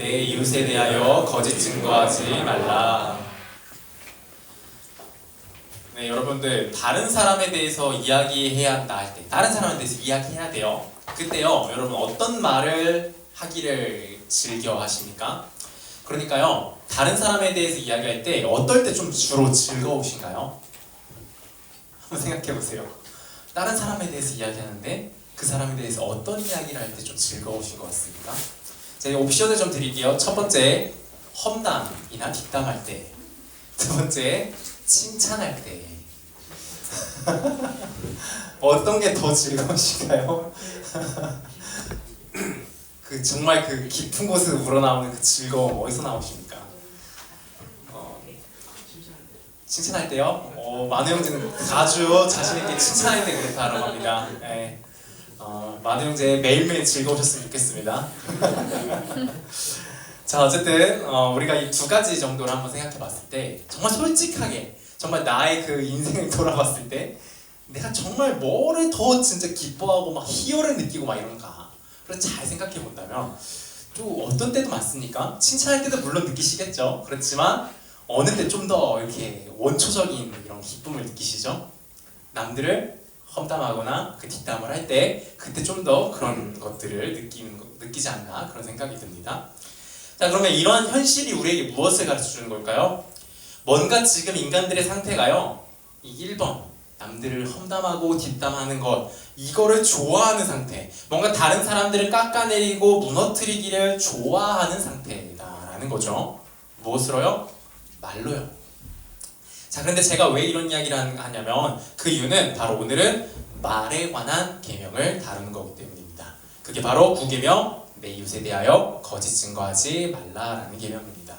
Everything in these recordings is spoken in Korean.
내 이웃에 대하여 거짓 증거하지 말라. 네, 여러분들 다른 사람에 대해서 이야기해야 한다 할 때, 다른 사람에 대해서 이야기해야 돼요. 그때요, 여러분 어떤 말을 하기를 즐겨 하십니까? 그러니까요, 다른 사람에 대해서 이야기할 때 어떨 때 좀 주로 즐거우신가요? 한번 생각해 보세요. 다른 사람에 대해서 이야기하는데 그 사람에 대해서 어떤 이야기를 할 때 좀 즐거우신 것 같습니까? 제가 옵션을 좀 드릴게요. 첫 번째, 험담이나 뒷담할 때. 두 번째, 칭찬할 때. 어떤 게 더 즐거우실까요? 그 정말 그 깊은 곳에서 우러나오는 그 즐거움 어디서 나오십니까? 어, 칭찬할 때요? 어, 만우 형제는 아주 자신 있게 칭찬할 때 그렇다라고 합니다. 네. 어, 만우 형제 매일매일 즐거우셨으면 좋겠습니다. 자 어쨌든 어, 우리가 이 두 가지 정도를 한번 생각해봤을 때 정말 솔직하게 정말 나의 그 인생을 돌아봤을 때 내가 정말 뭐를 더 진짜 기뻐하고 막 희열을 느끼고 막 이런가 그래서 잘 생각해 본다면 또 어떤 때도 많습니까? 칭찬할 때도 물론 느끼시겠죠. 그렇지만 어느 때 좀 더 이렇게 원초적인 이런 기쁨을 느끼시죠? 남들을 험담하거나 그 뒷담을 할 때 그때 좀 더 그런 것들을 느끼는 거- 느끼지 않나 그런 생각이 듭니다. 자 그러면 이러한 현실이 우리에게 무엇을 가르쳐 주는 걸까요? 뭔가 지금 인간들의 상태가요. 이 1번 남들을 험담하고 뒷담하는 것 이거를 좋아하는 상태 뭔가 다른 사람들을 깎아내리고 무너뜨리기를 좋아하는 상태다라는 거죠. 무엇으로요? 말로요. 자, 그런데 제가 왜 이런 이야기를 한- 하냐면 그 이유는 바로 오늘은 말에 관한 계명을 다루는 거기 때문입니다. 그게 바로 구계명 내 이웃에 대하여 거짓 증거하지 말라라는 계명입니다.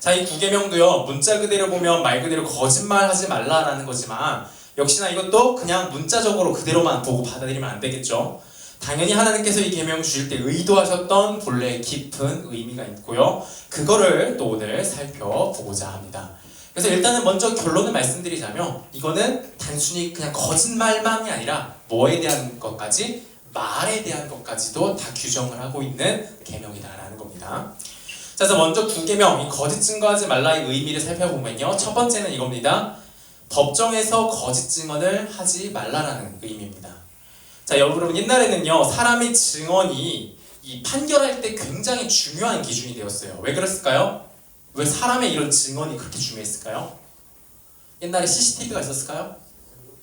자, 이 구계명도요 문자 그대로 보면 말 그대로 거짓말하지 말라라는 거지만 역시나 이것도 그냥 문자적으로 그대로만 보고 받아들이면 안 되겠죠. 당연히 하나님께서 이 계명 주실 때 의도하셨던 본래의 깊은 의미가 있고요. 그거를 또 오늘 살펴보고자 합니다. 그래서 일단은 먼저 결론을 말씀드리자면 이거는 단순히 그냥 거짓말만이 아니라 뭐에 대한 것까지 말에 대한 것까지도 다 규정을 하고 있는 계명이다라는 겁니다. 자, 그래서 먼저 두 계명, 이 거짓 증거하지 말라의 의미를 살펴보면요. 첫 번째는 이겁니다. 법정에서 거짓 증언을 하지 말라라는 의미입니다. 자, 여러분 옛날에는요 사람의 증언이 이 판결할 때 굉장히 중요한 기준이 되었어요. 왜 그랬을까요? 왜 사람의 이런 증언이 그렇게 중요했을까요? 옛날에 CCTV가 있었을까요?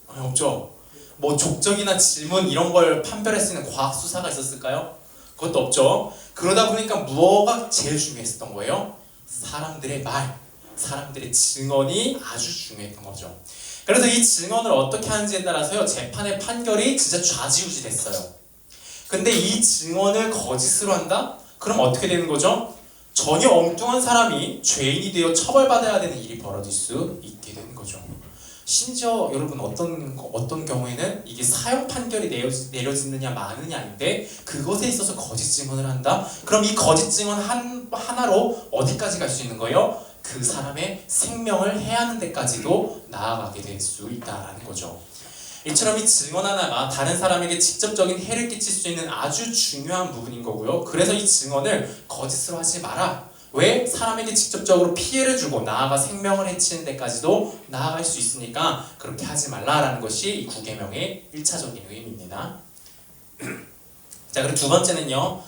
아니, 없죠. 뭐 족적이나 지문 이런 걸 판별할 수 있는 과학 수사가 있었을까요? 그것도 없죠. 그러다 보니까 뭐가 제일 중요했었던 거예요? 사람들의 말, 사람들의 증언이 아주 중요했던 거죠. 그래서 이 증언을 어떻게 하는지에 따라서요 재판의 판결이 진짜 좌지우지 됐어요. 근데 이 증언을 거짓으로 한다? 그럼 어떻게 되는 거죠? 전혀 엉뚱한 사람이 죄인이 되어 처벌받아야 되는 일이 벌어질 수 있게 되는 거죠. 심지어 여러분 어떤 어떤 경우에는 이게 사형 판결이 내려, 내려지느냐 마느냐인데 그것에 있어서 거짓 증언을 한다. 그럼 이 거짓 증언 한 하나로 어디까지 갈 수 있는 거예요? 그 사람의 생명을 해하는 데까지도 나아가게 될 수 있다라는 거죠. 이처럼 이 증언 하나가 다른 사람에게 직접적인 해를 끼칠 수 있는 아주 중요한 부분인 거고요. 그래서 이 증언을 거짓으로 하지 마라. 왜 사람에게 직접적으로 피해를 주고 나아가 생명을 해치는 데까지도 나아갈 수 있으니까 그렇게 하지 말라라는 것이 이 구계명의 1차적인 의미입니다. 자, 그리고 두 번째는요.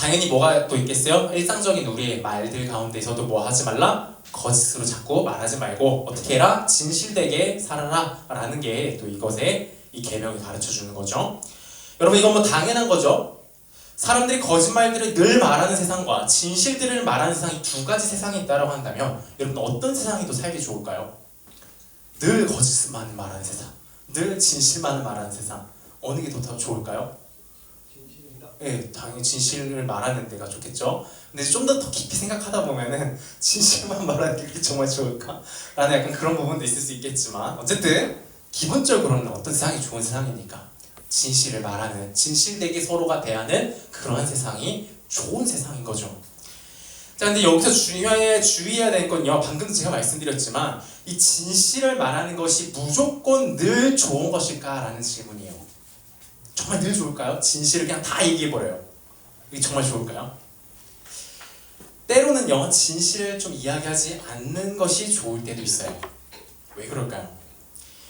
당연히 뭐가 또 있겠어요? 일상적인 우리의 말들 가운데서도 뭐 하지 말라? 거짓으로 자꾸 말하지 말고 어떻게 해라? 진실되게 살아라 라는 게 또 이것에 이 계명이 가르쳐 주는 거죠. 여러분 이건 뭐 당연한 거죠. 사람들이 거짓말들을 늘 말하는 세상과 진실들을 말하는 세상이 두 가지 세상이 있다고 한다면 여러분 어떤 세상이 더 살기 좋을까요? 늘 거짓만 말하는 세상, 늘 진실만 말하는 세상 어느 게 더 좋을까요? 예, 당연히 진실을 말하는 데가 좋겠죠. 근데 좀 더 더 깊이 생각하다 보면은 진실만 말하는 게 정말 좋을까? 라는 약간 그런 부분도 있을 수 있겠지만 어쨌든 기본적으로는 어떤 세상이 좋은 세상이니까 진실을 말하는 진실되게 서로가 대하는 그러한 세상이 좋은 세상인 거죠. 자, 근데 여기서 중요해 주의해야 될 건요. 방금 제가 말씀드렸지만 이 진실을 말하는 것이 무조건 늘 좋은 것일까라는 질문이에요. 정말 늘 좋을까요? 진실을 그냥 다 얘기해 버려요. 이게 정말 좋을까요? 때로는요 진실을 좀 이야기하지 않는 것이 좋을 때도 있어요. 왜 그럴까요?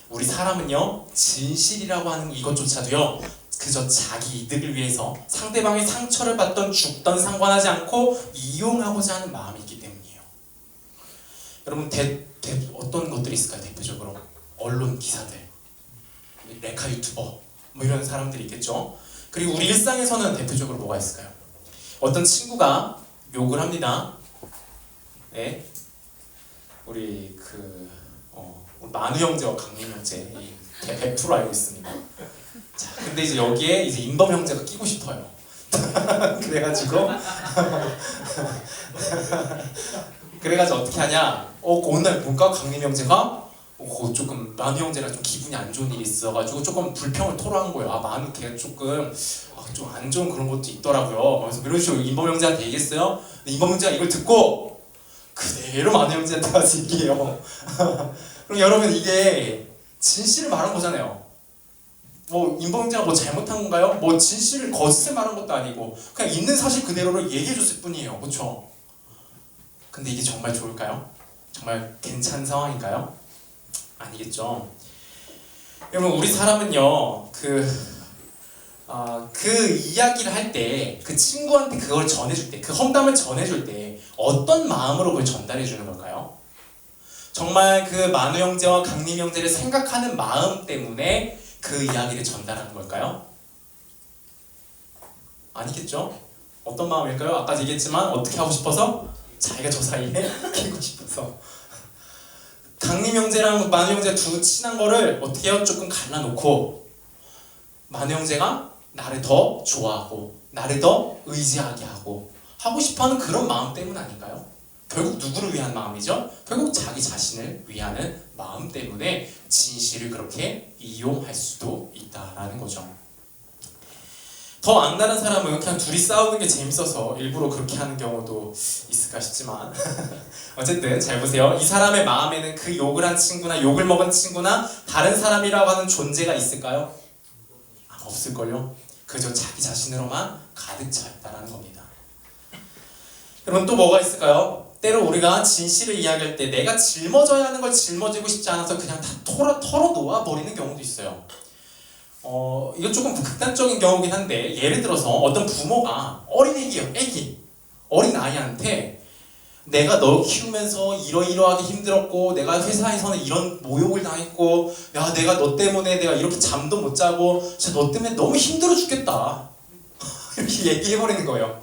우리 사람은요 진실이라고 하는 이것조차도요 그저 자기 이득을 위해서 상대방의 상처를 받던 죽던 상관하지 않고 이용하고자 하는 마음이 있기 때문이에요. 여러분 대, 대, 어떤 것들이 있을까요? 대표적으로 언론 기사들, 레카 유튜버 뭐 이런 사람들이 있겠죠. 그리고 우리 일상에서는 대표적으로 뭐가 있을까요? 어떤 친구가 욕을 합니다. 네, 우리 그 어, 만우 형제와 강민 형제 이100% 알고 있습니다. 자, 근데 이제 여기에 이제 인범 형제가 끼고 싶어요. 그래가지고 그래가지고 어떻게 하냐? 어 오늘 볼까 강민 형제가 어, 조금 만우 형제랑 좀 기분이 안 좋은 일이 있어가지고 조금 불평을 토로한 거예요. 아 만우 걔가 조금 아, 좀 안 좋은 그런 것도 있더라고요. 그래서 그런 식으로 인범 형제한테 얘기했어요. 인범 형제가 이걸 듣고 그대로 만우 형제한테 가서 얘기해요. 그럼 여러분 이게 진실을 말한 거잖아요. 뭐 인범자가 뭐 잘못한 건가요? 뭐 진실을 거짓을 말한 것도 아니고 그냥 있는 사실 그대로를 얘기해 줬을 뿐이에요. 그렇죠? 근데 이게 정말 좋을까요? 정말 괜찮은 상황인가요? 아니겠죠. 여러분 우리 사람은요 그, 아, 그 이야기를 할 때 그 친구한테 그걸 전해줄 때 그 험담을 전해줄 때 어떤 마음으로 그걸 전달해 주는 걸까요? 정말 그 만우 형제와 강림 형제를 생각하는 마음 때문에 그 이야기를 전달하는 걸까요? 아니겠죠? 어떤 마음일까요? 아까 얘기했지만 어떻게 하고 싶어서 자기가 저 사이에 끼고 싶어서 강림 형제랑 만우 형제 두 친한 거를 어떻게 해요? 조금 갈라놓고 만우 형제가 나를 더 좋아하고 나를 더 의지하게 하고 하고 싶어하는 그런 마음 때문 아닌가요? 결국 누구를 위한 마음이죠? 결국 자기 자신을 위하는 마음 때문에 진실을 그렇게 이용할 수도 있다라는 거죠. 더 안다는 사람은 그냥 둘이 싸우는 게 재밌어서 일부러 그렇게 하는 경우도 있을까 싶지만 어쨌든 잘 보세요. 이 사람의 마음에는 그 욕을 한 친구나 욕을 먹은 친구나 다른 사람이라고 하는 존재가 있을까요? 아, 없을걸요. 그저 자기 자신으로만 가득 차 있다라는 겁니다. 여러분 또 뭐가 있을까요? 때로 우리가 진실을 이야기할 때 내가 짊어져야 하는 걸 짊어지고 싶지 않아서 그냥 다 털어, 털어 놓아 버리는 경우도 있어요. 어, 이거 조금 극단적인 경우긴 한데 예를 들어서 어떤 부모가 어린애기요, 애기, 어린 아이한테 내가 너 키우면서 이러이러하게 힘들었고 내가 회사에서는 이런 모욕을 당했고 야 내가 너 때문에 내가 이렇게 잠도 못 자고 진짜 너 때문에 너무 힘들어 죽겠다 이렇게 얘기해버리는 거예요.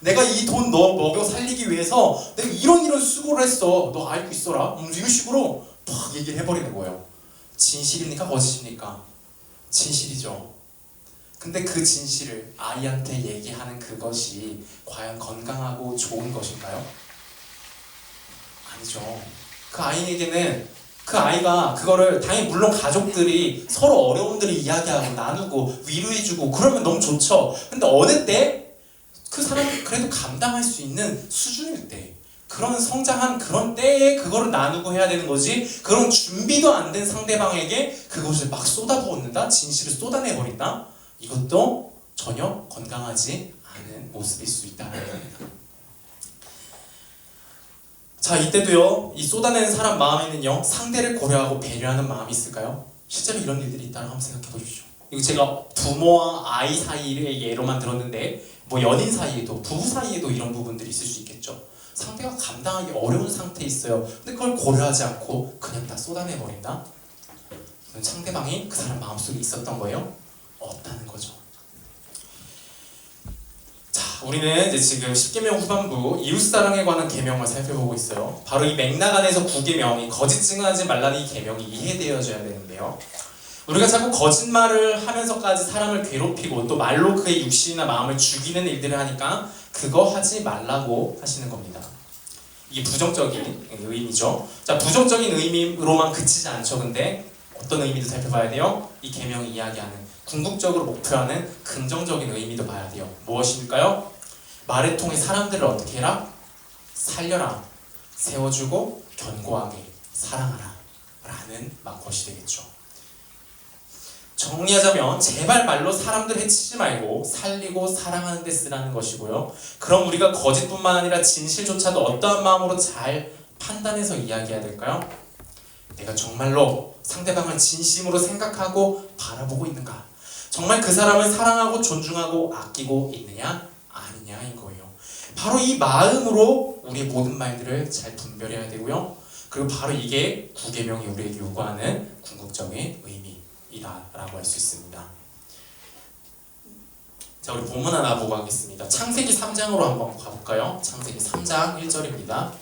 내가 이 돈 너 먹여 살리기 위해서 내가 이런 이런 수고를 했어. 너 알고 있어라. 음, 이런 식으로 막 얘기를 해버리는 거예요. 진실입니까? 거짓입니까? 진실이죠. 근데 그 진실을 아이한테 얘기하는 그것이 과연 건강하고 좋은 것인가요? 아니죠. 그 아이에게는 그 아이가 그거를 당연히 물론 가족들이 서로 어려움들을 이야기하고 나누고 위로해주고 그러면 너무 좋죠. 근데 어느 때 그 사람이 그래도 감당할 수 있는 수준일 때 그런 성장한 그런 때에 그거를 나누고 해야 되는 거지 그런 준비도 안 된 상대방에게 그것을 막 쏟아부었는다 진실을 쏟아내 버린다 이것도 전혀 건강하지 않은 모습일 수 있다는 겁니다. 자 이때도요 이 쏟아내는 사람 마음에는요 상대를 고려하고 배려하는 마음이 있을까요? 실제로 이런 일들이 있다는 한번 생각해 보십시오. 이거 제가 부모와 아이 사이의 예로만 들었는데 뭐 연인 사이에도 부부 사이에도 이런 부분들이 있을 수 있겠죠. 상대가 감당하기 어려운 상태에 있어요. 근데 그걸 고려하지 않고 그냥 다 쏟아내 버린다. 그럼 상대방이 그 사람 마음속에 있었던 거예요? 없다는 거죠. 자, 우리는 이제 지금 10계명 후반부 이웃사랑에 관한 계명을 살펴보고 있어요. 바로 이 맥락 안에서 9계명이 거짓 증언하지 말라는 이 계명이 이해되어져야 되는데요. 우리가 자꾸 거짓말을 하면서까지 사람을 괴롭히고 또 말로 그의 육신이나 마음을 죽이는 일들을 하니까 그거 하지 말라고 하시는 겁니다. 이게 부정적인 의미죠. 자, 부정적인 의미로만 그치지 않죠. 근데 어떤 의미도 살펴봐야 돼요. 이 계명이 이야기하는 궁극적으로 목표하는 긍정적인 의미도 봐야 돼요. 무엇일까요? 말을 통해 사람들을 어떻게 해라? 살려라. 세워주고 견고하게 사랑하라. 라는 막 것이 되겠죠. 정리하자면 제발 말로 사람들 해치지 말고 살리고 사랑하는 데 쓰라는 것이고요. 그럼 우리가 거짓뿐만 아니라 진실조차도 어떠한 마음으로 잘 판단해서 이야기해야 될까요? 내가 정말로 상대방을 진심으로 생각하고 바라보고 있는가? 정말 그 사람을 사랑하고 존중하고 아끼고 있느냐 아니냐인 거예요. 바로 이 마음으로 우리의 모든 말들을 잘 분별해야 되고요. 그리고 바로 이게 구계명이 우리에게 요구하는 궁극적인 의미 이다라고 할 수 있습니다. 자, 우리 본문 하나 보고 가겠습니다. 창세기 3장으로 한번 가볼까요? 창세기 3장 1절입니다.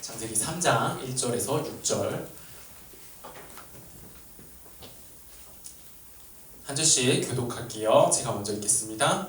창세기 3장 1절에서 6절 한 절씩 교독할게요. 제가 먼저 읽겠습니다.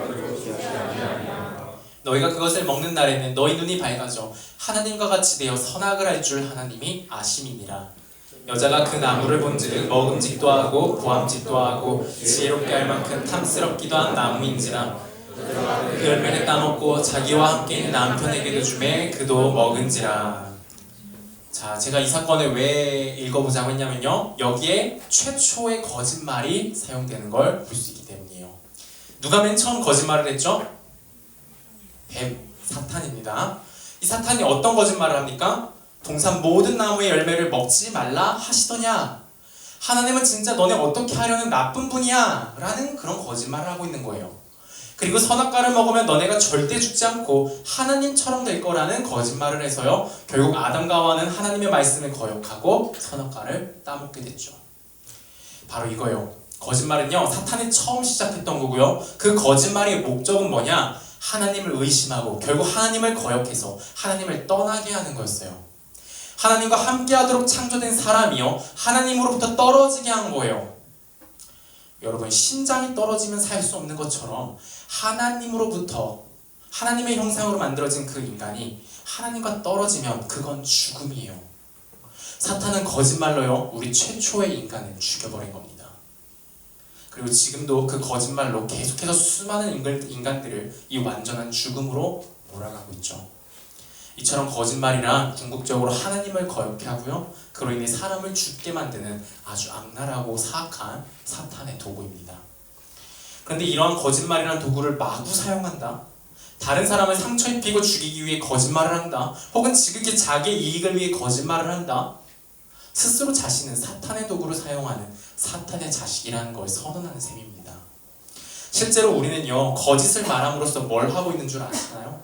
너희가 그것을 먹는 날에는 너희 눈이 밝아져 하나님과 같이 되어 선악을 할 줄 하나님이 아심이니라. 여자가 그 나무를 본즉 먹음직도 하고 보암직도 하고 지혜롭게 할 만큼 탐스럽기도 한 나무인지라 그 열매를 따먹고 자기와 함께 있는 남편에게도 주매 그도 먹은지라. 자, 제가 이 사건을 왜 읽어보자고 했냐면요. 여기에 최초의 거짓말이 사용되는 걸 볼 수 있기 때문이에요. 누가 맨 처음 거짓말을 했죠? 뱀, 사탄입니다. 이 사탄이 어떤 거짓말을 합니까? 동산 모든 나무의 열매를 먹지 말라 하시더냐? 하나님은 진짜 너네 어떻게 하려는 나쁜 분이야? 라는 그런 거짓말을 하고 있는 거예요. 그리고 선악과를 먹으면 너네가 절대 죽지 않고 하나님처럼 될 거라는 거짓말을 해서요. 결국 아담과 하와는 하나님의 말씀을 거역하고 선악과를 따먹게 됐죠. 바로 이거요. 거짓말은요. 사탄이 처음 시작했던 거고요. 그 거짓말의 목적은 뭐냐? 하나님을 의심하고 결국 하나님을 거역해서 하나님을 떠나게 하는 거였어요. 하나님과 함께하도록 창조된 사람이요. 하나님으로부터 떨어지게 한 거예요. 여러분 신장이 떨어지면 살 수 없는 것처럼 하나님으로부터 하나님의 형상으로 만들어진 그 인간이 하나님과 떨어지면 그건 죽음이에요. 사탄은 거짓말로요 우리 최초의 인간을 죽여버린 겁니다. 그리고 지금도 그 거짓말로 계속해서 수많은 인간들을 이 완전한 죽음으로 몰아가고 있죠. 이처럼 거짓말이란 궁극적으로 하나님을 거역해 하고요. 그로 인해 사람을 죽게 만드는 아주 악랄하고 사악한 사탄의 도구입니다. 그런데 이러한 거짓말이란 도구를 마구 사용한다. 다른 사람을 상처 입히고 죽이기 위해 거짓말을 한다. 혹은 지극히 자기의 이익을 위해 거짓말을 한다. 스스로 자신은 사탄의 도구를 사용하는 사탄의 자식이라는 걸 선언하는 셈입니다. 실제로 우리는요, 거짓을 말함으로써 뭘 하고 있는 줄 아시나요?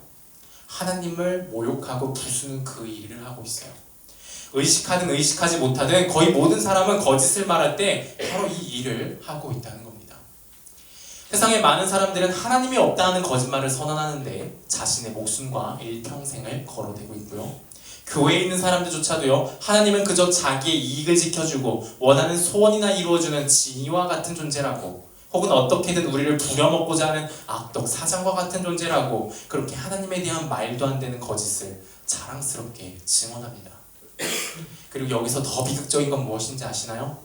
하나님을 모욕하고 부수는 그 일을 하고 있어요. 의식하든 의식하지 못하든 거의 모든 사람은 거짓을 말할 때 바로 이 일을 하고 있다는 겁니다. 세상에 많은 사람들은 하나님이 없다는 거짓말을 선언하는데 자신의 목숨과 일평생을 걸어대고 있고요. 교회에 있는 사람들조차도요, 하나님은 그저 자기의 이익을 지켜주고 원하는 소원이나 이루어주는 진이와 같은 존재라고 혹은 어떻게든 우리를 부려먹고자 하는 악덕 사장과 같은 존재라고 그렇게 하나님에 대한 말도 안 되는 거짓을 자랑스럽게 증언합니다. 그리고 여기서 더 비극적인 건 무엇인지 아시나요?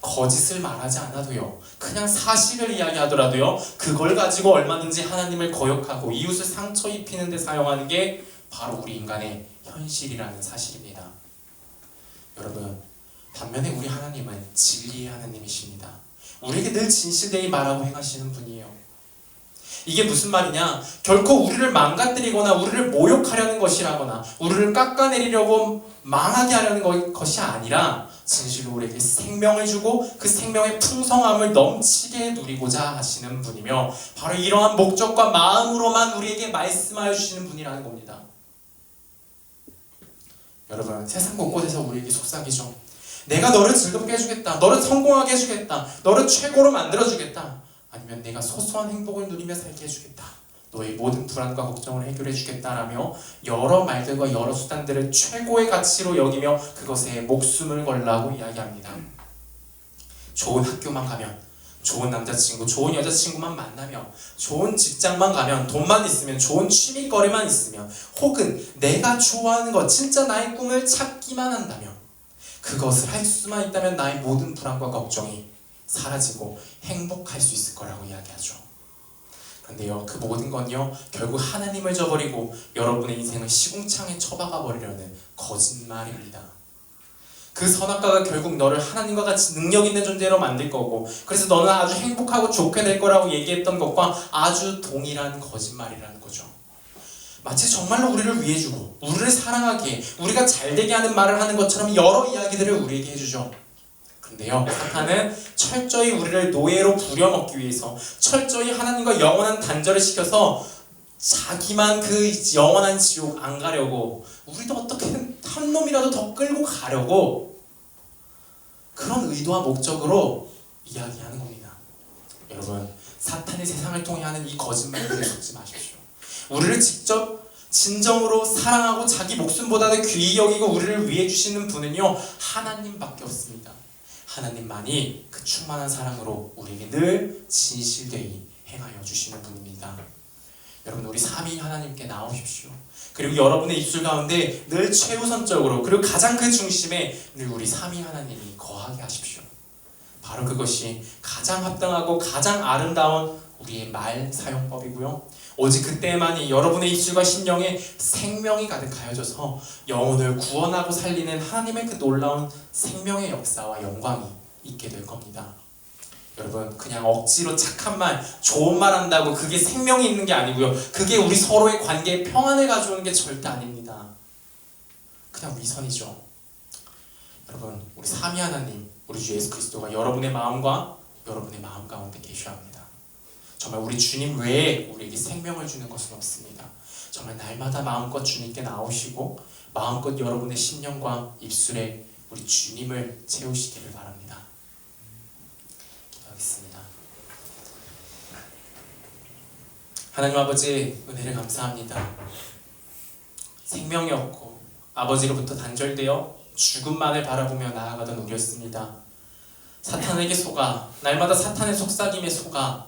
거짓을 말하지 않아도요. 그냥 사실을 이야기하더라도요. 그걸 가지고 얼마든지 하나님을 거역하고 이웃을 상처 입히는 데 사용하는 게 바로 우리 인간의 현실이라는 사실입니다. 여러분, 반면에 우리 하나님은 진리의 하나님이십니다. 우리에게 늘 진실되이 말하고 행하시는 분이에요. 이게 무슨 말이냐? 결코 우리를 망가뜨리거나 우리를 모욕하려는 것이라거나 우리를 깎아내리려고 망하게 하려는 것이 아니라 진실로 우리에게 생명을 주고 그 생명의 풍성함을 넘치게 누리고자 하시는 분이며 바로 이러한 목적과 마음으로만 우리에게 말씀하여 주시는 분이라는 겁니다. 여러분 세상 곳곳에서 우리에게 속삭이죠. 내가 너를 즐겁게 해주겠다. 너를 성공하게 해주겠다. 너를 최고로 만들어주겠다. 아니면 내가 소소한 행복을 누리며 살게 해주겠다. 너의 모든 불안과 걱정을 해결해 주겠다라며 여러 말들과 여러 수단들을 최고의 가치로 여기며 그것에 목숨을 걸라고 이야기합니다. 좋은 학교만 가면 좋은 남자친구, 좋은 여자친구만 만나면 좋은 직장만 가면 돈만 있으면 좋은 취미거리만 있으면 혹은 내가 좋아하는 것 진짜 나의 꿈을 찾기만 한다면 그것을 할 수만 있다면 나의 모든 불안과 걱정이 사라지고 행복할 수 있을 거라고 이야기하죠. 그런데요, 그 모든 건요, 결국 하나님을 저버리고 여러분의 인생을 시궁창에 처박아 버리려는 거짓말입니다. 그 선악과가 결국 너를 하나님과 같이 능력 있는 존재로 만들 거고, 그래서 너는 아주 행복하고 좋게 될 거라고 얘기했던 것과 아주 동일한 거짓말이라는 거죠. 마치 정말로 우리를 위해 주고, 우리를 사랑하게, 우리가 잘 되게 하는 말을 하는 것처럼 여러 이야기들을 우리에게 해주죠. 근데요, 사탄은 철저히 우리를 노예로 부려먹기 위해서 철저히 하나님과 영원한 단절을 시켜서 자기만 그 영원한 지옥 안 가려고 우리도 어떻게든 한 놈이라도 더 끌고 가려고 그런 의도와 목적으로 이야기하는 겁니다. 여러분, 사탄이 세상을 통해 하는 이 거짓말들에 속지 마십시오. 우리를 직접 진정으로 사랑하고 자기 목숨보다도 귀히 여기고 우리를 위해 주시는 분은요 하나님밖에 없습니다. 하나님만이 그 충만한 사랑으로 우리에게 늘 진실되이 행하여 주시는 분입니다. 여러분 우리 삼위 하나님께 나오십시오. 그리고 여러분의 입술 가운데 늘 최우선적으로 그리고 가장 그 중심에 늘 우리 삼위 하나님이 거하게 하십시오. 바로 그것이 가장 합당하고 가장 아름다운 우리의 말 사용법이고요. 오직 그때만이 여러분의 입술과 심령에 생명이 가득하여져서 영혼을 구원하고 살리는 하나님의 그 놀라운 생명의 역사와 영광이 있게 될 겁니다. 여러분 그냥 억지로 착한 말, 좋은 말 한다고 그게 생명이 있는 게 아니고요. 그게 우리 서로의 관계에 평안을 가져오는 게 절대 아닙니다. 그냥 위선이죠. 여러분 우리 삼위 하나님, 우리 주 예수 그리스도가 여러분의 마음과 여러분의 마음 가운데 계셔야 합니다. 정말 우리 주님 외에 우리에게 생명을 주는 것은 없습니다. 정말 날마다 마음껏 주님께 나오시고 마음껏 여러분의 심령과 입술에 우리 주님을 채우시기를 바랍니다. 기도하겠습니다. 하나님 아버지 은혜를 감사합니다. 생명이 없고 아버지로부터 단절되어 죽음만을 바라보며 나아가던 우리였습니다. 사탄에게 속아 날마다 사탄의 속삭임에 속아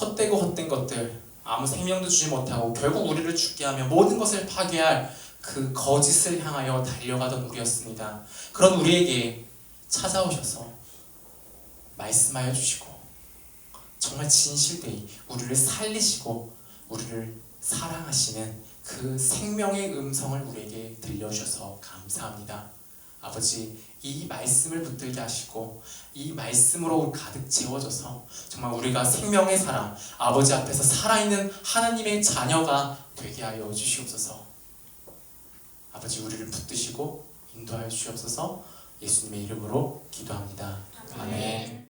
헛되고 헛된 것들 아무 생명도 주지 못하고 결국 우리를 죽게 하며 모든 것을 파괴할 그 거짓을 향하여 달려가던 우리였습니다. 그런 우리에게 찾아오셔서 말씀하여 주시고 정말 진실되이 우리를 살리시고 우리를 사랑하시는 그 생명의 음성을 우리에게 들려주셔서 감사합니다. 아버지 이 말씀을 붙들게 하시고 이 말씀으로 가득 채워져서 정말 우리가 생명의 사람 아버지 앞에서 살아있는 하나님의 자녀가 되게 하여 주시옵소서 아버지 우리를 붙드시고 인도하여 주시옵소서 예수님의 이름으로 기도합니다 아멘.